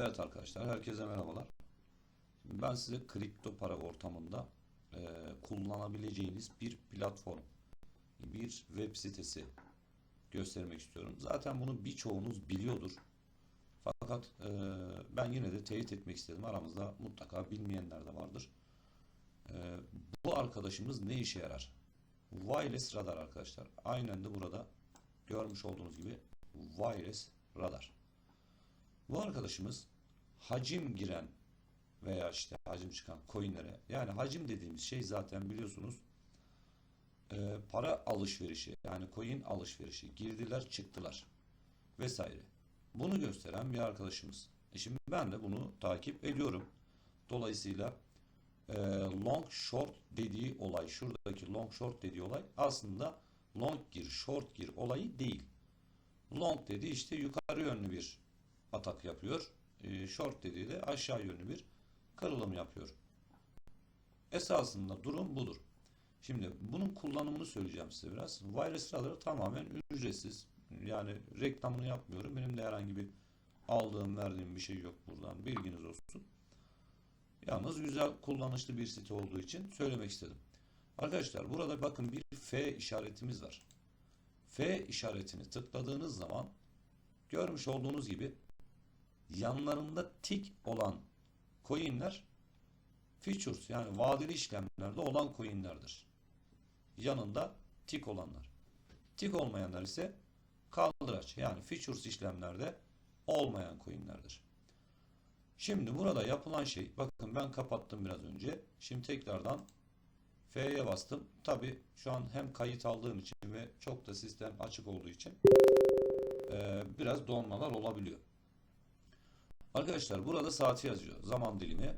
Evet arkadaşlar, herkese merhabalar. Şimdi ben size kripto para ortamında e, kullanabileceğiniz bir platform, bir web sitesi göstermek istiyorum. Zaten bunu birçoğunuz biliyordur. Fakat e, ben yine de teyit etmek istedim. Aramızda mutlaka bilmeyenler de vardır. E, bu arkadaşımız ne işe yarar? Wireless radar arkadaşlar. Aynen de burada görmüş olduğunuz gibi wireless radar. Bu arkadaşımız hacim giren veya işte hacim çıkan coinlere yani hacim dediğimiz şey zaten biliyorsunuz e, para alışverişi yani coin alışverişi girdiler çıktılar vesaire. Bunu gösteren bir arkadaşımız. E şimdi ben de bunu takip ediyorum. Dolayısıyla e, long short dediği olay şuradaki long short dediği olay aslında long gir short gir olayı değil. Long dediği işte yukarı yönlü bir atak yapıyor. E, short dediği de aşağı yönlü bir kırılım yapıyor. Esasında durum budur. Şimdi bunun kullanımını söyleyeceğim size biraz. Wireless radarı tamamen ücretsiz. Yani reklamını yapmıyorum. Benim de herhangi bir aldığım verdiğim bir şey yok buradan. Bilginiz olsun. Yalnız güzel kullanışlı bir site olduğu için söylemek istedim. Arkadaşlar burada bakın bir F işaretimiz var. F işaretini tıkladığınız zaman görmüş olduğunuz gibi yanlarında tik olan coinler futures yani vadeli işlemlerde olan coinlerdir. Yanında tik olanlar. Tik olmayanlar ise kaldıraç yani futures işlemlerde olmayan coinlerdir. Şimdi burada yapılan şey bakın ben kapattım biraz önce. Şimdi tekrardan F'ye bastım. Tabi şu an hem kayıt aldığım için ve çok da sistem açık olduğu için biraz donmalar olabiliyor. Arkadaşlar burada saati yazıyor. Zaman dilimi.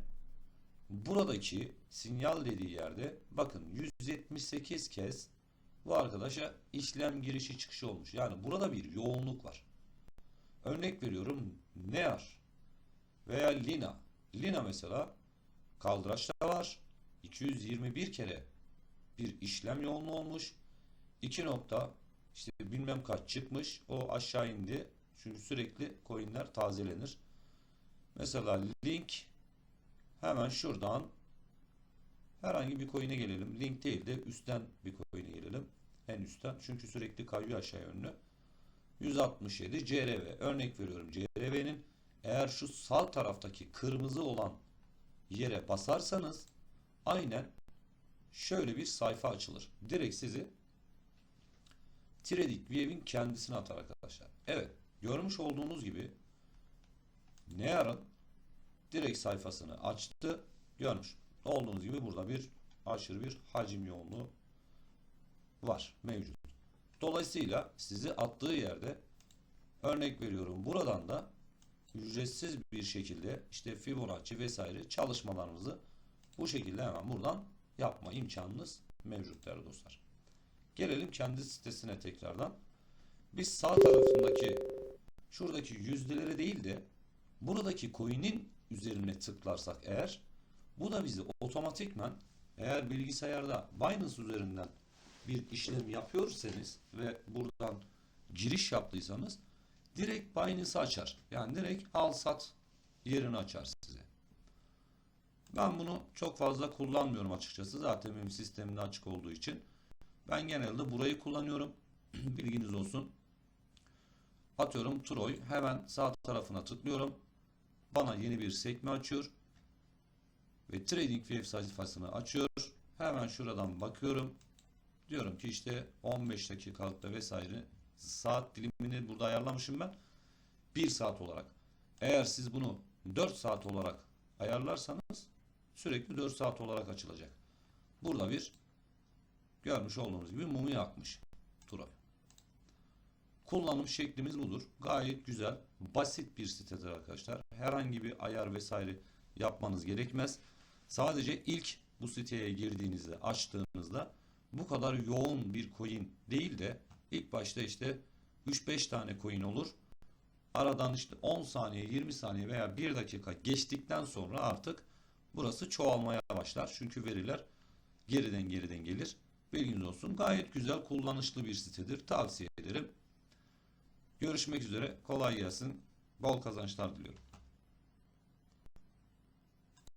Buradaki sinyal dediği yerde bakın 178 kez bu arkadaşa işlem girişi çıkışı olmuş. Yani burada bir yoğunluk var. Örnek veriyorum Near veya Lina. Lina mesela kaldıraçta var. 221 kere bir işlem yoğunluğu olmuş. 2 nokta işte bilmem kaç çıkmış. O aşağı indi. Çünkü sürekli coinler tazelenir. Mesela link hemen şuradan herhangi bir coin'e gelelim. Link değil de üstten bir coin'e gelelim. En üstten. Çünkü sürekli kayıyor aşağı yönlü. 167 CRV. Örnek veriyorum. CRV'nin eğer şu sağ taraftaki kırmızı olan yere basarsanız aynen şöyle bir sayfa açılır. Direkt sizi Trading View'in kendisine atar arkadaşlar. Evet. Görmüş olduğunuz gibi ne yarın direkt sayfasını açtı. Görmüş olduğunuz gibi burada bir aşırı bir hacim yoğunluğu var. Mevcut. Dolayısıyla sizi attığı yerde örnek veriyorum buradan da ücretsiz bir şekilde işte Fibonacci vesaire çalışmalarınızı bu şekilde hemen buradan yapma imkanınız mevcut değerli dostlar. Gelelim kendi sitesine tekrardan. Biz sağ tarafındaki şuradaki yüzdeleri değil de buradaki coin'in üzerine tıklarsak eğer bu da bizi otomatikman eğer bilgisayarda Binance üzerinden bir işlem yapıyorsanız ve buradan giriş yaptıysanız direkt Binance'ı açar. Yani direkt al sat yerini açar size. Ben bunu çok fazla kullanmıyorum açıkçası. Zaten benim sistemimde açık olduğu için. Ben genelde burayı kullanıyorum. Bilginiz olsun. Atıyorum Troy. Hemen sağ tarafına tıklıyorum. Bana yeni bir sekme açıyor. Ve Trading Wave sayfasını açıyor. Hemen şuradan bakıyorum. Diyorum ki işte 15 dakikalıkta vesaire saat dilimini burada ayarlamışım ben. 1 saat olarak. Eğer siz bunu 4 saat olarak ayarlarsanız sürekli 4 saat olarak açılacak. Burada bir görmüş olduğunuz gibi mumu yakmış Turay. Kullanım şeklimiz budur. Gayet güzel, basit bir sitedir arkadaşlar. Herhangi bir ayar vesaire yapmanız gerekmez. Sadece ilk bu siteye girdiğinizde, açtığınızda bu kadar yoğun bir coin değil de ilk başta işte 3-5 tane coin olur. Aradan işte 10 saniye, 20 saniye veya 1 dakika geçtikten sonra artık burası çoğalmaya başlar. Çünkü veriler geriden geriden gelir. Bilginiz olsun. Gayet güzel, kullanışlı bir sitedir. Tavsiye ederim. Görüşmek üzere. Kolay gelsin. Bol kazançlar diliyorum.